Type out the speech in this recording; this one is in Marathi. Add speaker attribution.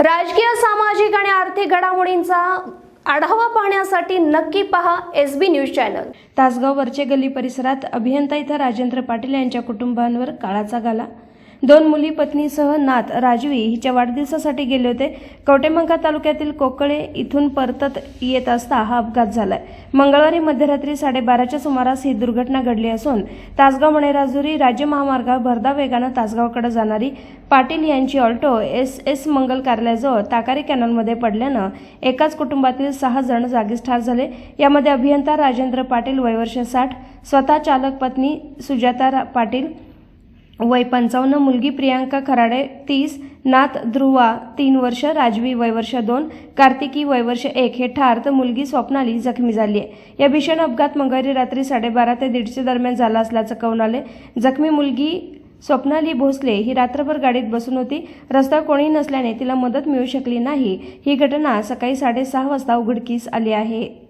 Speaker 1: राजकीय सामाजिक आणि आर्थिक घडामोडींचा आढावा पाहण्यासाठी नक्की पहा S B news channel.
Speaker 2: Tasgaon वरचे गल्ली परिसरात अभियंता इथं राजेंद्र पाटील यांच्या कुटुंबांवर काळाचा गाला दोन मुली पत्नीसह नात राजवी हिच्या वाढदिवसासाठी गेले होते. कवटेमंका तालुक्यातील कोकळे इथून परतत येत असता हा अपघात झालाय. मंगळवारी मध्यरात्री साडेबाराच्या सुमारास ही दुर्घटना घडली असून तासगाव मणेराजुरी राज्य महामार्गावर भरधाव वेगानं तासगावकडे जाणारी पाटील यांची ऑल्टो एस एस मंगल कार्यालयाजवळ ताकारी कॅनलमध्ये पडल्यानं एकाच कुटुंबातील सहा जण जागीच ठार झाले. यामध्ये अभियंता राजेंद्र पाटील वयवर्ष साठ स्वतः चालक पत्नी सुजाता रा- पाटील वय पंचावन्न मुलगी प्रियांका खराडे तीस नाथ ध्रुवा तीन वर्ष राजवी वयवर्ष दोन कार्तिकी वयवर्ष एक. हे ठार तर मुलगी स्वप्नाली जखमी झाली आहे या भीषण अपघात मंगळवारी रात्री साडेबारा ते दीडशे दरम्यान झाला असल्याचं कळून आले जखमी मुलगी स्वप्नाली भोसले ही रात्रभर गाडीत बसून होती. रस्ता कोणी नसल्याने तिला मदत मिळू शकली नाही. ही घटना सकाळी साडेसहा वाजता उघडकीस आली आहे.